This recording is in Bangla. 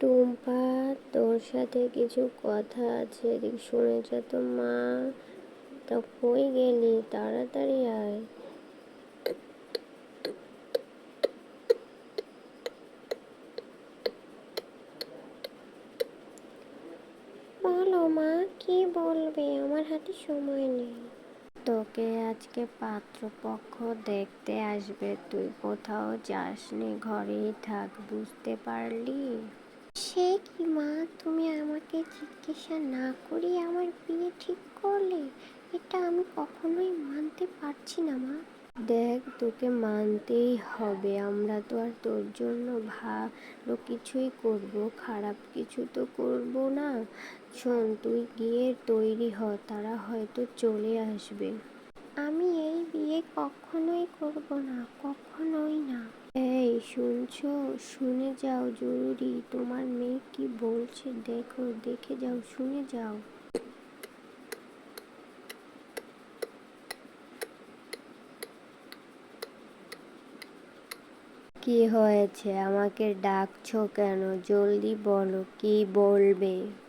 টুম্পা, তোর সাথে কিছু কথা আছে, এদিক শুনে যা তো মা। তা কই গেলি? তাড়াতাড়ি আয়। বলো মা, কি বলবে? আমার হাতে সময় নেই। তোকে আজকে পাত্রপক্ষ দেখতে আসবে। তুই কোথাও যাসনি, ঘরেই থাক, বুঝতে পারলি? সে কি মা? তুমি আমাকে জিজ্ঞাসা না করে আমার বিয়ে ঠিক করলে? এটা আমি কখনোই মানতে পারছি না মা। দেখ তোকে মানতেই হবে। আমরা তো আর তোর জন্য ভালো কিছুই করব খারাপ কিছু তো করব না। শোন তুই গিয়ে তৈরি হ তারা হয়তো চলে আসবে। আমি এই বিয়ে কখনোই করব না কখনোই না এই শুনছো শুনে যাও, জরুরি। তোমার মেয়ে কি বলছে? দেখো, দেখে যাও, শুনে যাও। কি হয়েছে? আমাকে ডাকছো কেন? জলদি বলো, কি বলবে?